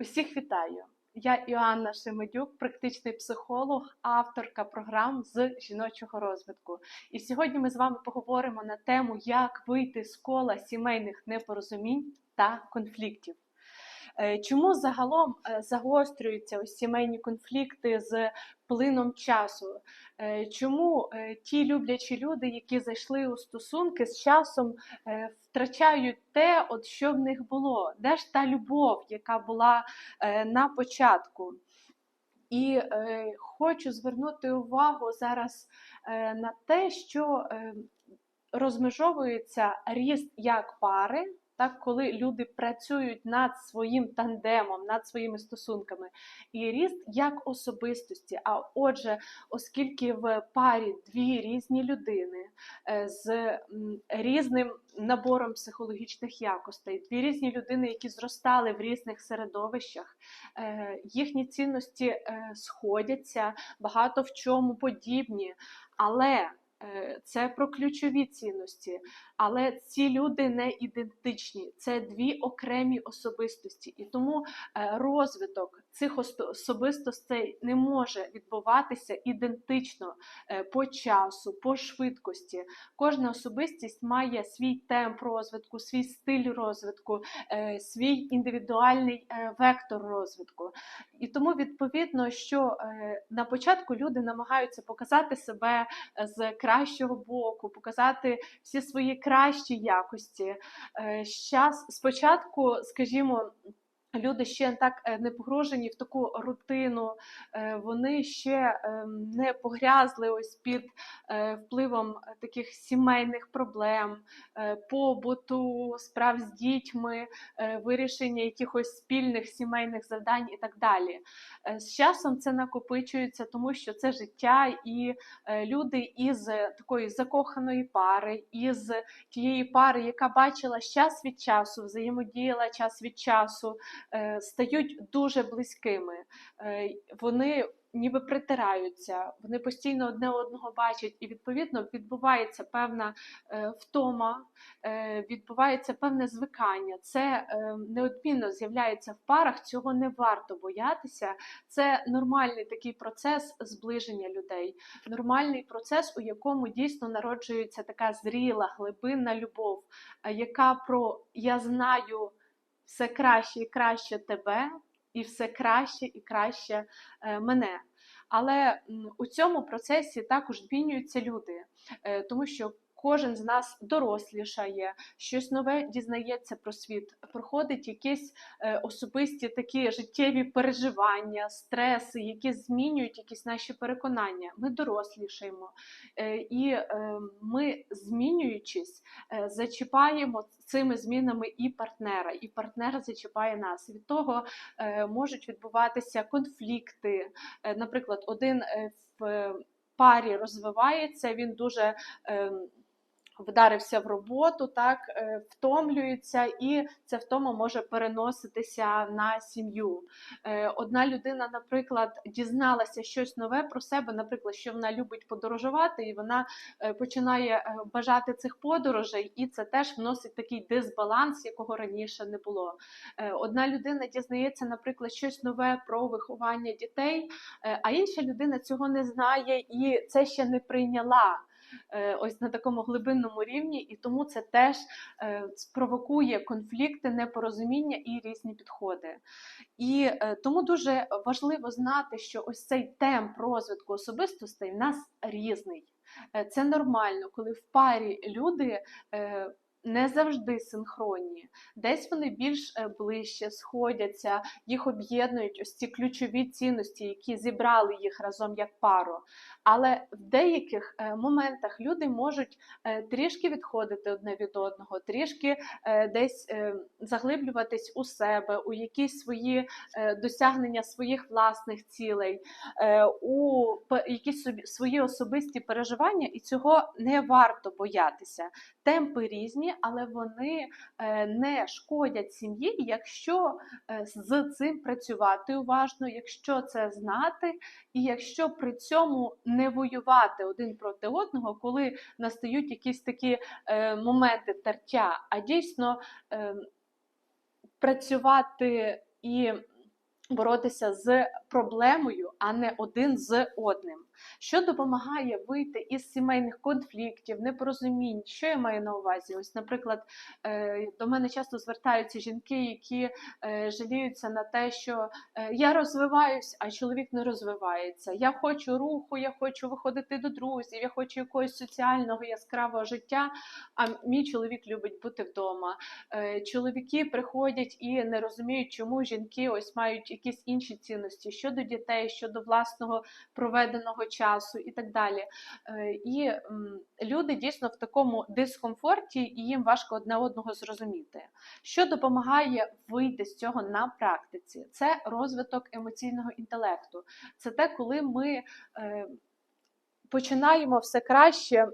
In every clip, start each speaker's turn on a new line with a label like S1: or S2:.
S1: Усіх вітаю! Я Іоанна Шемедюк, практичний психолог, авторка програм з жіночого розвитку. І сьогодні ми з вами поговоримо на тему, як вийти з кола сімейних непорозумінь та конфліктів. Е, Чому загалом е, загострюються ось сімейні конфлікти з плином часу? Е, Чому ті люблячі люди, які зайшли у стосунки з часом, втрачають те, от що в них було? Де ж та любов, яка була на початку? І е, хочу звернути увагу зараз е, на те, що е, розмежовується ріст як пари, так, коли люди працюють над своїм тандемом, над своїми стосунками, і ріст як особистості. А отже, оскільки в парі дві різні людини е, з різним набором психологічних якостей, дві різні людини, які зростали в різних середовищах, е, їхні цінності е, сходяться, багато в чому подібні, але це про ключові цінності. Але ці люди не ідентичні, це дві окремі особистості. І тому е, розвиток цих особистостей не може відбуватися ідентично е, по часу, по швидкості. Кожна особистість має свій темп розвитку, свій стиль розвитку, е, свій індивідуальний е, вектор розвитку. І тому відповідно, що е, на початку люди намагаються показати себе е, з кращого боку, показати всі свої кращі якості. Е, щас, спочатку, скажімо, люди ще так е, не погружені в таку рутину, е, вони ще е, не погрязли ось під е, впливом таких сімейних проблем, побуту, справ з дітьми, вирішення якихось спільних сімейних завдань і так далі. З часом це накопичується, тому що це життя, і люди із такої закоханої пари, із тієї пари, яка бачила час від часу, взаємодіяла час від часу, стають дуже близькими. Е, Вони ніби притираються, вони постійно одне одного бачать, і відповідно відбувається певна е, втома, е, відбувається певне звикання. Це е, неодмінно з'являється в парах, цього не варто боятися. Це нормальний такий процес зближення людей, нормальний процес, у якому дійсно народжується така зріла, глибинна любов, е, яка про я знаю все краще і краще тебе, і все краще і краще е, мене. Але у цьому процесі також змінюються люди, е, тому що кожен з нас дорослішає, щось нове дізнається про світ, проходить якісь е, особисті такі життєві переживання, стреси, які змінюють якісь наші переконання. Ми дорослішаємо, е, і е, ми, змінюючись, зачіпаємо цими змінами і партнера, і партнер зачіпає нас. Від того можуть відбуватися конфлікти. Наприклад, один в парі розвивається, він дуже. е, Вдарився в роботу, так е, втомлюється, і ця втома може переноситися на сім'ю. Е, Одна людина, наприклад, дізналася щось нове про себе, наприклад, що вона любить подорожувати, і вона е, починає бажати цих подорожей, і це теж вносить такий дисбаланс, якого раніше не було. Одна людина дізнається, наприклад, щось нове про виховання дітей, а інша людина цього не знає і це ще не прийняла. Е, Ось на такому глибинному рівні, і тому це теж е, спровокує конфлікти, непорозуміння і різні підходи. І е, тому дуже важливо знати, що ось цей темп розвитку особистостей в нас різний. Це нормально, коли в парі люди не завжди синхронні. Десь вони більш е, ближче сходяться, їх об'єднують ось ці ключові цінності, які зібрали їх разом як пару. Але в деяких е, моментах люди можуть е, трішки відходити одне від одного, трішки десь заглиблюватись у себе, у якісь свої досягнення своїх власних цілей, у якісь свої особисті переживання, і цього не варто боятися. Темпи різні, але вони е, не шкодять сім'ї, якщо е, з цим працювати уважно, якщо це знати, і якщо при цьому не воювати один проти одного, коли настають якісь такі е, моменти тертя, а дійсно працювати і боротися з проблемою, а не один з одним. Що допомагає вийти із сімейних конфліктів, непорозумінь? Що я маю на увазі? Ось, наприклад, е, до мене часто звертаються жінки, які е, жаліються на те, що е, я розвиваюсь, а чоловік не розвивається. Я хочу руху, я хочу виходити до друзів, я хочу якогось соціального яскравого життя. А мій чоловік любить бути вдома. Чоловіки приходять і не розуміють, чому жінки ось мають якісь інші цінності щодо дітей, щодо власного проведеного часу і так далі. Е, і люди дійсно в такому дискомфорті, і їм важко одне одного зрозуміти. Що допомагає вийти з цього на практиці? Це розвиток емоційного інтелекту. Це те, коли ми е, починаємо все краще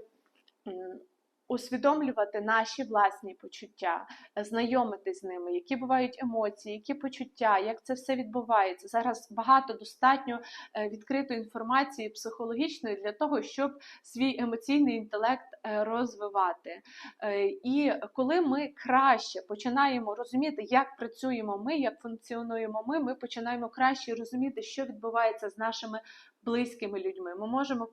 S1: усвідомлювати наші власні почуття, знайомитись з ними, які бувають емоції, які почуття, як це все відбувається. Зараз багато достатньо е, відкритої інформації психологічної для того, щоб свій емоційний інтелект е, розвивати. Е, і коли ми краще починаємо розуміти, як працюємо ми, як функціонуємо ми, ми починаємо краще розуміти, що відбувається з нашими близькими людьми. Ми можемо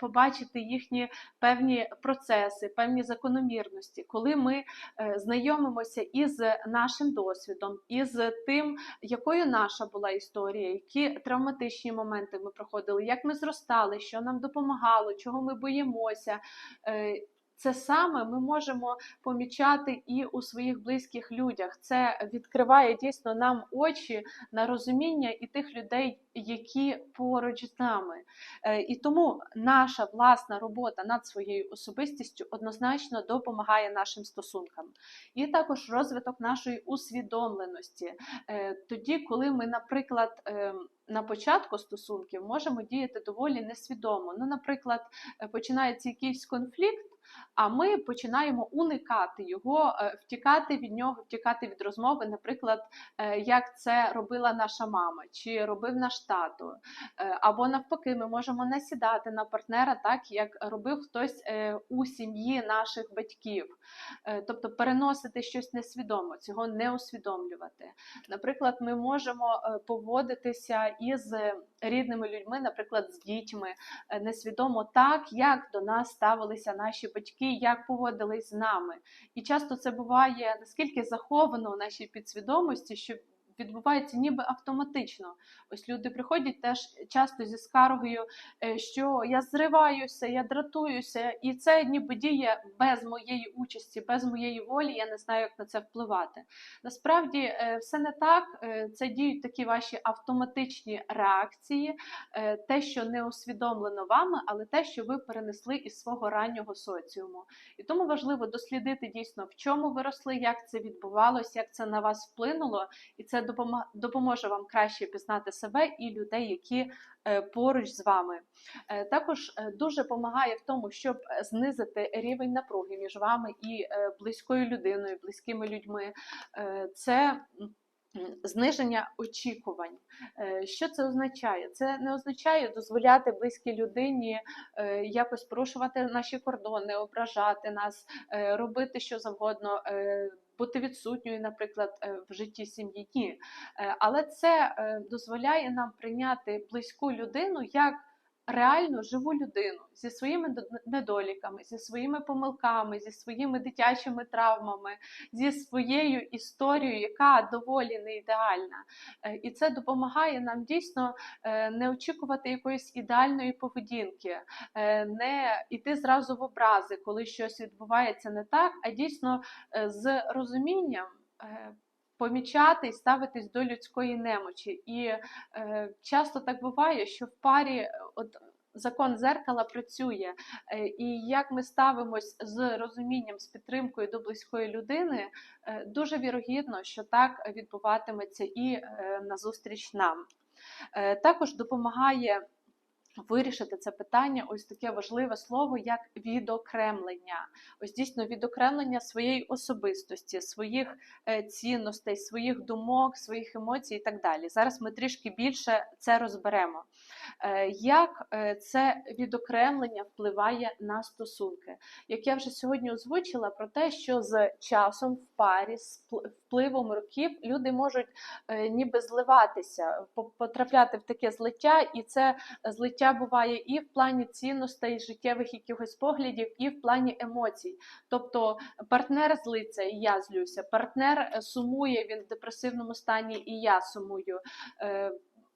S1: побачити їхні певні процеси, певні закономірності, коли ми е, знайомимося із нашим досвідом, із тим, якою наша була історія, які травматичні моменти ми проходили, як ми зростали, що нам допомагало, чого ми боїмося. Е, це саме ми можемо помічати і у своїх близьких людях. Це відкриває дійсно нам очі на розуміння і тих людей, які поруч з нами. Е, і тому наша власна робота над своєю особистістю однозначно допомагає нашим стосункам. І також розвиток нашої усвідомленості. Е, тоді, коли ми, наприклад, ем, на початку стосунків можемо діяти доволі несвідомо. Ну, наприклад, е, починається якийсь конфлікт а ми починаємо уникати його, е, втікати від нього, втікати від розмови, наприклад, е, як це робила наша мама чи робив наш тато. Е, або навпаки, ми можемо не сідати на партнера, так як робив хтось у сім'ї наших батьків, тобто переносити щось несвідомо, цього не усвідомлювати. Наприклад, ми можемо поводитися із рідними людьми, наприклад, з дітьми, несвідомо так, як до нас ставилися наші батьки, як поводились з нами. І часто це буває наскільки заховано в нашій підсвідомості, що відбувається ніби автоматично. Ось люди приходять теж часто зі скаргою, е, що я зриваюся, я дратуюся, і це ніби діє без моєї участі, без моєї волі. Я не знаю, як на це впливати. Насправді е, все не так. Е, це діють такі ваші автоматичні реакції, те, що не усвідомлено вами, але те, що ви перенесли із свого раннього соціуму. І тому важливо дослідити дійсно, в чому ви росли, як це відбувалося, як це на вас вплинуло, і це допоможе вам краще пізнати себе і людей, які е, поруч з вами. Е, також е, дуже допомагає в тому, щоб знизити рівень напруги між вами і близькою людиною, близькими людьми. Це Зниження очікувань. Що це означає? Це не означає дозволяти близькій людині якось порушувати наші кордони, ображати нас, робити що завгодно, бути відсутньою, наприклад, е, в житті сім'ї. Ні. Е, але це е, дозволяє нам прийняти близьку людину як реально живу людину зі своїми недоліками, зі своїми помилками, зі своїми дитячими травмами, зі своєю історією, яка доволі не ідеальна. І це допомагає нам дійсно не очікувати якоїсь ідеальної поведінки, не йти зразу в образи, коли щось відбувається не так, а дійсно з розумінням помічати і ставитись до людської немочі. І е, часто так буває, що в парі е, от. Закон зеркала працює, е, і як ми ставимось з розумінням, з підтримкою до близької людини, е, дуже вірогідно, що так відбуватиметься і назустріч нам. Також допомагає Вирішити це питання, ось таке важливе слово, як відокремлення. Ось дійсно відокремлення своєї особистості, своїх е, цінностей, своїх думок, своїх емоцій і так далі. Зараз ми трішки більше це розберемо. Е, Як е, це відокремлення впливає на стосунки? Як я вже сьогодні озвучила про те, що з часом в парі, з пл- впливом років люди можуть е, ніби зливатися, потрапляти в таке злиття, і це злиття буває і в плані цінностей, життєвих якихось поглядів, і в плані емоцій. Тобто партнер злиться, і я злюся, партнер сумує, він в депресивному стані, і я сумую.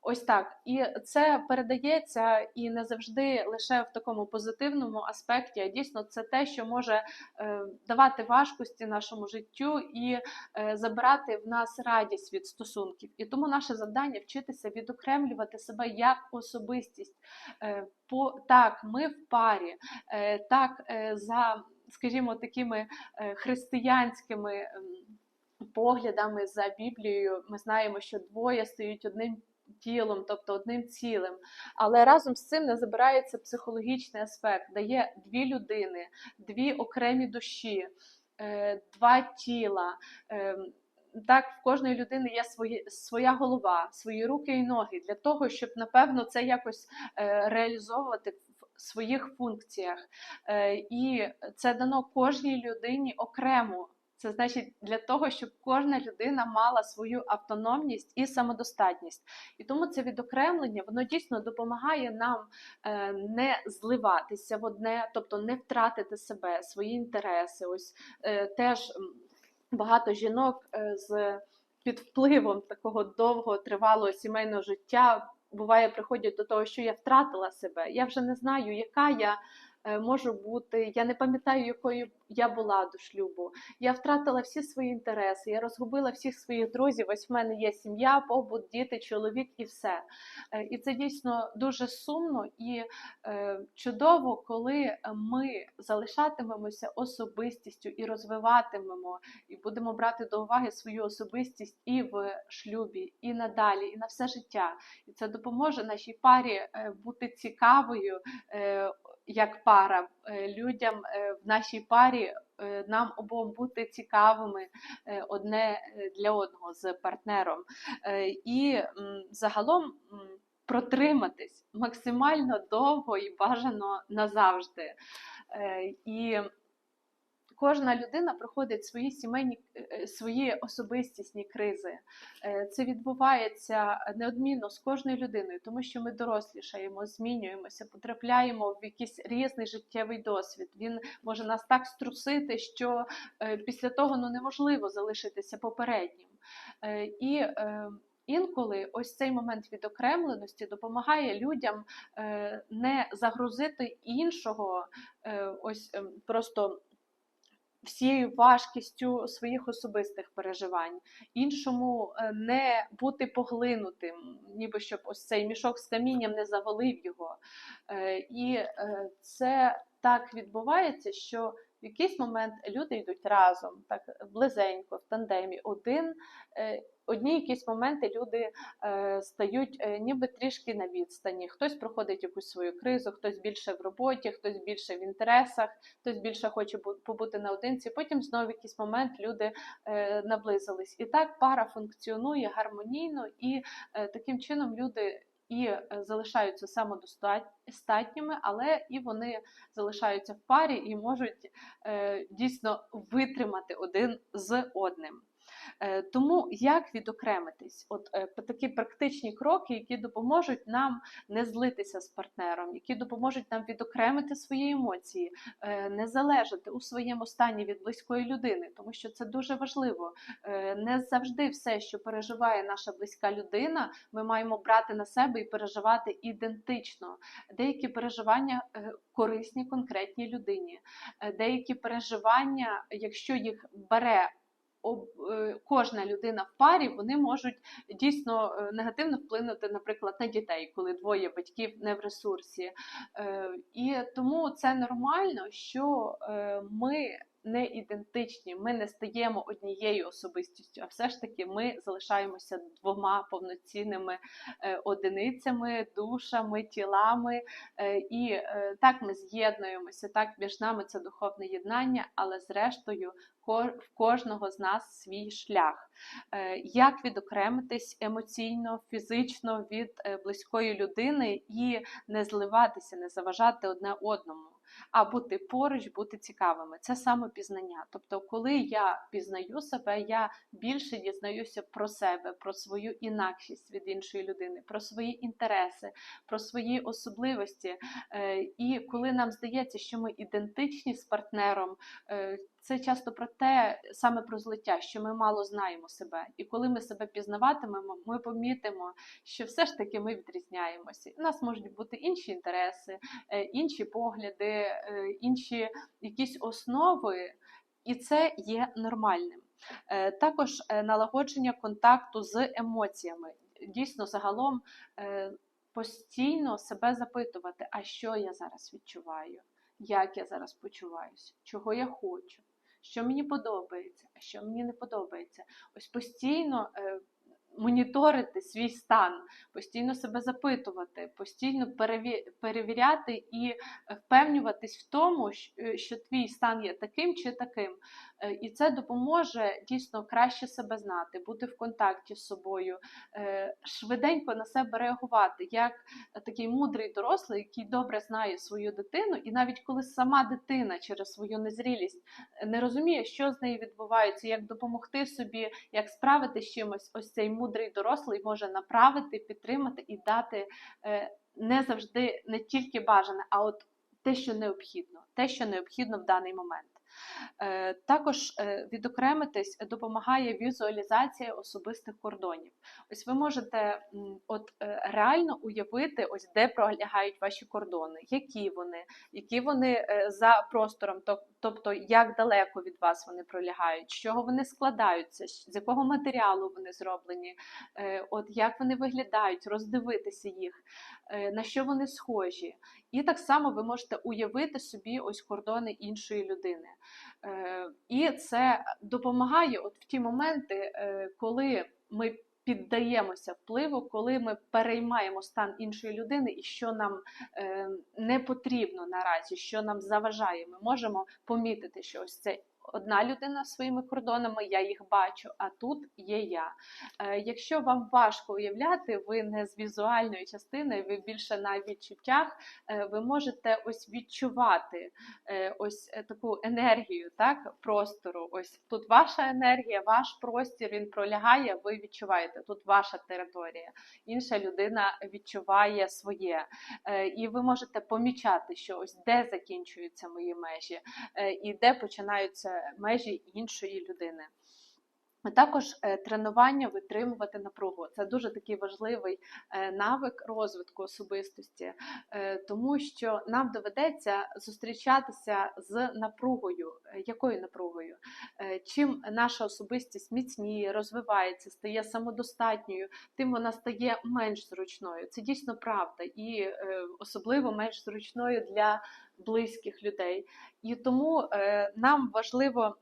S1: Ось так, і це передається і не завжди лише в такому позитивному аспекті. А дійсно, це те, що може е, давати важкості нашому життю і е, забирати в нас радість від стосунків. І тому наше завдання вчитися відокремлювати себе як особистість. Е, по так, ми в парі, так за, скажімо, такими християнськими. ем, Поглядами за Біблією ми знаємо, що двоє стають одним тілом, тобто одним цілим. Але разом з цим не забирається психологічний аспект, де є дві людини, дві окремі душі, е, два тіла. е, Так, в кожної людини є свої, своя голова, свої руки і ноги для того, щоб напевно це якось е, реалізовувати в своїх функціях. І це дано кожній людині окремо. Це значить для того, щоб кожна людина мала свою автономність і самодостатність. І тому це відокремлення воно дійсно допомагає нам е, не зливатися в одне, тобто не втратити себе, свої інтереси. Ось е, теж багато жінок е, з під впливом такого довгого тривалого сімейного життя буває приходять до того, що я втратила себе. Я вже не знаю, яка я. Е, Можу бути, я не пам'ятаю, якою я була до шлюбу. Я втратила всі свої інтереси, я розгубила всіх своїх друзів. Ось в мене є сім'я, побут, діти, чоловік і все. Е, І це дійсно дуже сумно і е, чудово, коли ми залишатимемося особистістю і розвиватимемо, і будемо брати до уваги свою особистість і в шлюбі, і надалі, і на все життя. І це допоможе нашій парі бути цікавою. Як пара Е, людям е, в нашій парі е, нам обом бути цікавими одне для одного з партнером, і загалом протриматись максимально довго і бажано назавжди. І кожна людина проходить свої сімейні, е, свої особистісні кризи. Е, Це відбувається неодмінно з кожною людиною, тому що ми дорослішаємо, змінюємося, потрапляємо в якийсь різний життєвий досвід. Він може нас так струсити, що е, після того ну, неможливо залишитися попереднім. Е, І е, Інколи ось цей момент відокремленості допомагає людям е, не загрузити іншого, е, ось ем, просто всією важкістю своїх особистих переживань, іншому е, не бути поглинутим, ніби щоб ось цей мішок з камінням не завалив його. Е, І е, це так відбувається, що в якийсь момент люди йдуть разом, так близенько, в тандемі, один. е, Одні якісь моменти люди е, стають е, ніби трішки на відстані. Хтось проходить якусь свою кризу, хтось більше в роботі, хтось більше в інтересах, хтось більше хоче побути наодинці. Потім знову в якийсь момент люди наблизились. І так пара функціонує гармонійно, і таким чином люди і е, залишаються самодостатніми, але і вони залишаються в парі і можуть е, дійсно витримати один з одним. Е, Тому як відокремитись? От е, такі практичні кроки, які допоможуть нам не злитися з партнером, які допоможуть нам відокремити свої емоції, е, не залежати у своєму стані від близької людини, тому що це дуже важливо. Не завжди все, що переживає наша близька людина, ми маємо брати на себе і переживати ідентично. Деякі переживання корисні конкретній людині, деякі переживання, якщо їх бере кожна людина в парі, вони можуть дійсно е, негативно вплинути, наприклад, на дітей, коли двоє батьків не в ресурсі. Е, І тому це нормально, що е, ми не ідентичні, ми не стаємо однією особистістю, а все ж таки ми залишаємося двома повноцінними е, одиницями, душами, тілами. Е, І е, так ми з'єднуємося, так між нами це духовне єднання, але зрештою в кожного з нас свій шлях. Е, Як відокремитись емоційно, фізично від е, близької людини і не зливатися, не заважати одне одному, а бути поруч, бути цікавими. Це самопізнання. Тобто, коли я пізнаю себе, я більше дізнаюся про себе, про свою інакшість від іншої людини, про свої інтереси, про свої особливості. Е, І коли нам здається, що ми ідентичні з партнером, це часто про те, саме про злиття, що ми мало знаємо себе. І коли ми себе пізнаватимемо, ми помітимо, що все ж таки ми відрізняємося. У нас можуть бути інші інтереси, е, інші погляди, е, інші якісь основи, і це є нормальним. Е, Також налагодження контакту з емоціями. Дійсно, загалом постійно себе запитувати, а що я зараз відчуваю, як я зараз почуваюся, чого я хочу, що мені подобається, а що мені не подобається. Ось постійно е, моніторити свій стан, постійно себе запитувати, постійно перевіряти і впевнюватись в тому, що твій стан є таким чи таким. Е, І це допоможе дійсно краще себе знати, бути в контакті з собою, е, швиденько на себе реагувати, як такий мудрий дорослий, який добре знає свою дитину, і навіть коли сама дитина через свою незрілість е, не розуміє, що з нею відбувається, як допомогти собі, як справити з чимось, ось цей мудрий дорослий може направити, підтримати і дати е, не завжди не тільки бажане, а от те, що необхідно, те, що необхідно в даний момент. Е, Також е, відокремитись допомагає візуалізація особистих кордонів. Ось ви можете от реально уявити, ось де пролягають ваші кордони, які вони, які вони за простором, тобто як далеко від вас вони пролягають, з чого вони складаються, з якого матеріалу вони зроблені, е, от як вони виглядають, роздивитися їх, е, на що вони схожі. І так само ви можете уявити собі ось кордони іншої людини. Е, І це допомагає от в ті моменти, коли ми піддаємося впливу, коли ми переймаємо стан іншої людини і що нам е, не потрібно наразі, що нам заважає. Ми можемо помітити, що ось це. Одна людина своїми кордонами, я їх бачу, а тут є я. Е, якщо вам важко уявляти, ви не з візуальної частини, ви більше на відчуттях, е, ви можете ось відчувати е, ось таку енергію так, простору. Ось тут ваша енергія, ваш простір, він пролягає, ви відчуваєте, тут ваша територія. Інша людина відчуває своє. І ви можете помічати, що ось де закінчуються мої межі, і де починаються межі іншої людини. Також е, тренування витримувати напругу. Це дуже такий важливий е, навик розвитку особистості, е, тому що нам доведеться зустрічатися з напругою. Е, Якою напругою? Е, Чим наша особистість міцніє, розвивається, стає самодостатньою, тим вона стає менш зручною. Це дійсно правда, і е, особливо менш зручною для близьких людей. І тому е, нам важливо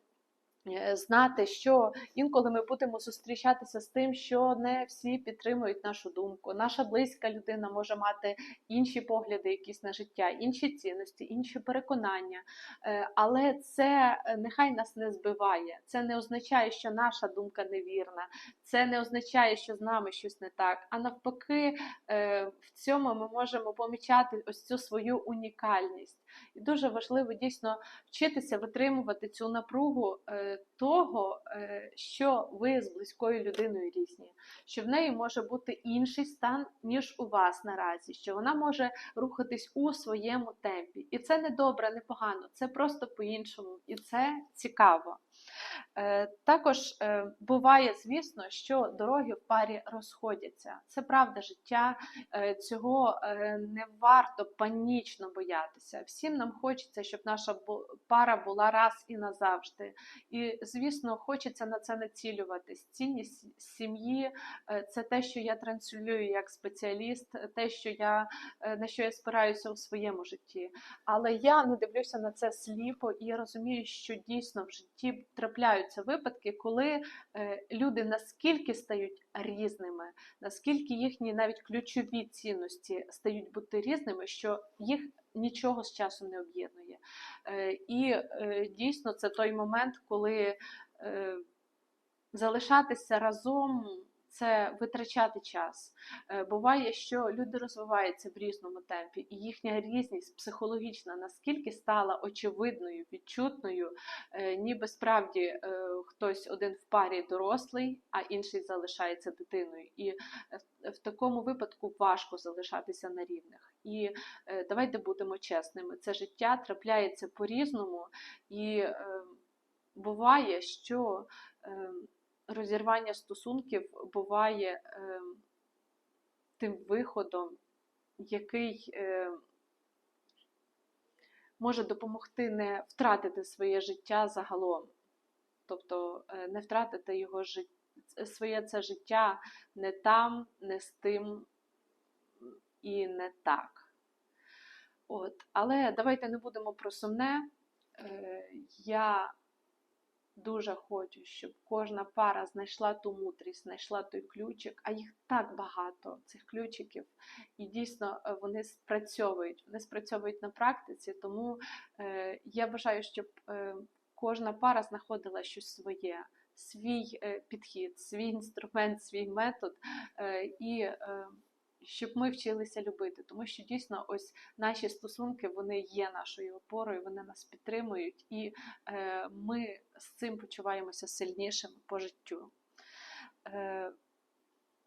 S1: знати, що інколи ми будемо зустрічатися з тим, що не всі підтримують нашу думку. Наша близька людина може мати інші погляди, якісь на життя, інші цінності, інші переконання. Е, Але це е, нехай нас не збиває. Це не означає, що наша думка невірна, це не означає, що з нами щось не так. А навпаки, е, в цьому ми можемо помічати ось цю свою унікальність. І дуже важливо дійсно вчитися витримувати цю напругу е, того, е, що ви з близькою людиною різні, що в неї може бути інший стан, ніж у вас наразі, що вона може рухатись у своєму темпі. І це не добре, не погано, це просто по-іншому, і це цікаво. Е, Також е, буває, звісно, що дороги в парі розходяться. Це правда життя, е, цього не варто панічно боятися. Всім нам хочеться, щоб наша пара була раз і назавжди. І, звісно, хочеться на це націлюватись. Цінність сім'ї це те, що я транслюю як спеціаліст, те, що я, на що я спираюся у своєму житті. Але я не дивлюся на це сліпо, і розумію, що дійсно в житті трапляються випадки, коли е, люди наскільки стають різними, наскільки їхні навіть ключові цінності стають бути різними, що їх нічого з часом не об'єднує. Е, І е, дійсно це той момент, коли залишатися разом. Це витрачати час. Е, Буває, що люди розвиваються в різному темпі, і їхня різність психологічна наскільки стала очевидною, відчутною, е, ніби справді е, хтось один в парі дорослий, а інший залишається дитиною. І в- такому випадку важко залишатися на рівних. І давайте будемо чесними: це життя трапляється по-різному, і буває, що е, розірвання стосунків буває е, тим виходом, який е, може допомогти не втратити своє життя загалом. Тобто е, не втратити його життя, своє це життя не там, не з тим і не так. От. Але давайте не будемо про сумне. Е, Я дуже хочу, щоб кожна пара знайшла ту мудрість, знайшла той ключик, а їх так багато, цих ключиків, і дійсно е, вони спрацьовують, вони спрацьовують на практиці, тому е, я бажаю, щоб е, кожна пара знаходила щось своє, свій е, підхід, свій інструмент, свій метод, е, і е, щоб ми вчилися любити, тому що дійсно ось наші стосунки вони є нашою опорою, вони нас підтримують, і е, ми з цим почуваємося сильнішими по життю. Е,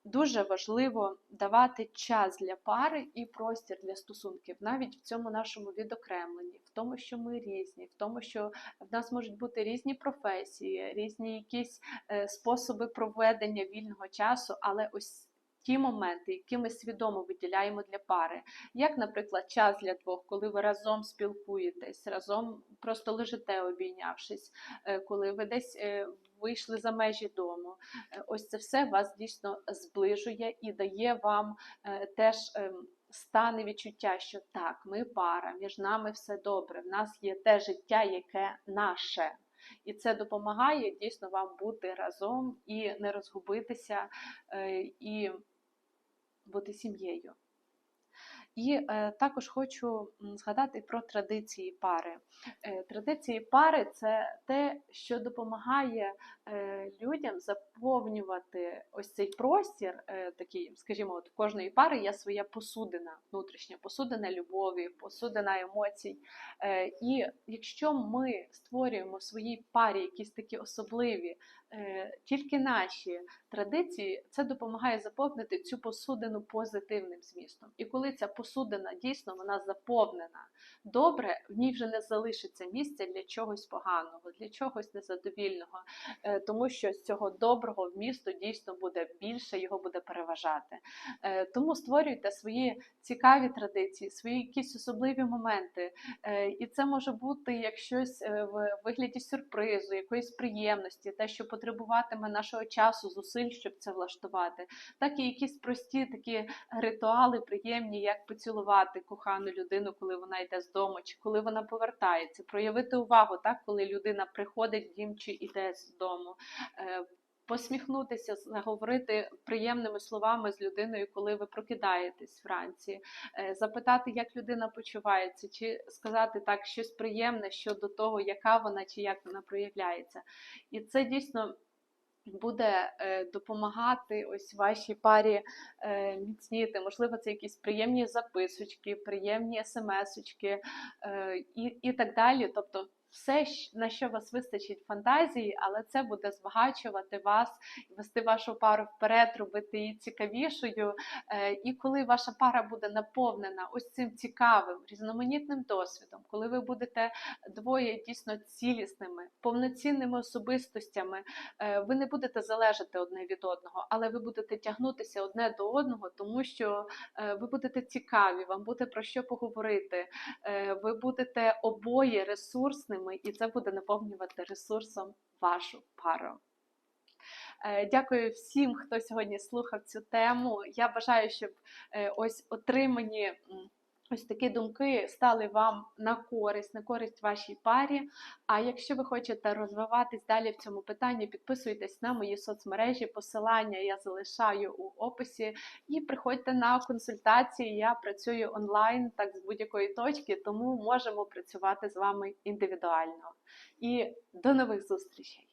S1: Дуже важливо давати час для пари і простір для стосунків, навіть в цьому нашому відокремленні, в тому, що ми різні, в тому, що в нас можуть бути різні професії, різні якісь е, способи проведення вільного часу, але ось ті моменти, які ми свідомо виділяємо для пари, як, наприклад, час для двох, коли ви разом спілкуєтесь, разом просто лежите, обійнявшись, е, коли ви десь е, вийшли за межі дому. Е, Ось це все вас дійсно зближує і дає вам теж. ем, Стане відчуття, що так, ми пара, між нами все добре, в нас є те життя, яке наше. І це допомагає дійсно вам бути разом і не розгубитися, і бути сім'єю. І е, також хочу згадати про традиції пари. Е, традиції пари це те, що допомагає е, людям заповнювати ось цей простір, такий, скажімо, от в кожної пари є своя посудина, внутрішня посудина любові, посудина емоцій. І якщо ми створюємо в своїй парі якісь такі особливі, тільки наші традиції, це допомагає заповнити цю посудину позитивним змістом. І коли ця посудина дійсно вона заповнена добре, в ній вже не залишиться місця для чогось поганого, для чогось незадовільного, е, тому що з цього доброго вмісту дійсно буде більше, його буде переважати. Е, Тому створюйте свої цікаві традиції, свої якісь особливі моменти. Е, І це може бути як щось в вигляді сюрпризу, якоїсь приємності, те, що потребуватиме нашого часу, зусиль, щоб це влаштувати, так і якісь прості такі ритуали приємні, як поцілувати кохану людину, коли вона йде з дому, чи коли вона повертається, проявити увагу, так, коли людина приходить дім чи йде з дому. Е, Посміхнутися, заговорити приємними словами з людиною, коли ви прокидаєтесь вранці, е, запитати, як людина почувається, чи сказати так щось приємне щодо того, яка вона чи як вона проявляється. І це дійсно буде е, допомагати ось вашій парі е, міцніти. Можливо, це якісь приємні записочки, приємні смс-очки е, і, і так далі. Тобто все, на що вас вистачить фантазії, але це буде збагачувати вас, вести вашу пару вперед, робити її цікавішою. Е, І коли ваша пара буде наповнена ось цим цікавим, різноманітним досвідом, коли ви будете двоє дійсно цілісними, повноцінними особистостями, е, ви не будете залежати одне від одного, але ви будете тягнутися одне до одного, тому що е, ви будете цікаві, вам буде про що поговорити, ви будете обоє ресурсними, і це буде наповнювати ресурсом вашу пару. Е, Дякую всім, хто сьогодні слухав цю тему. Я бажаю, щоб е, ось отримані ось такі думки стали вам на користь, на користь вашій парі. А якщо ви хочете розвиватись далі в цьому питанні, підписуйтесь на мої соцмережі. Посилання я залишаю у описі. І приходьте на консультації. Я працюю онлайн, так з будь-якої точки, тому можемо працювати з вами індивідуально. І до нових зустрічей!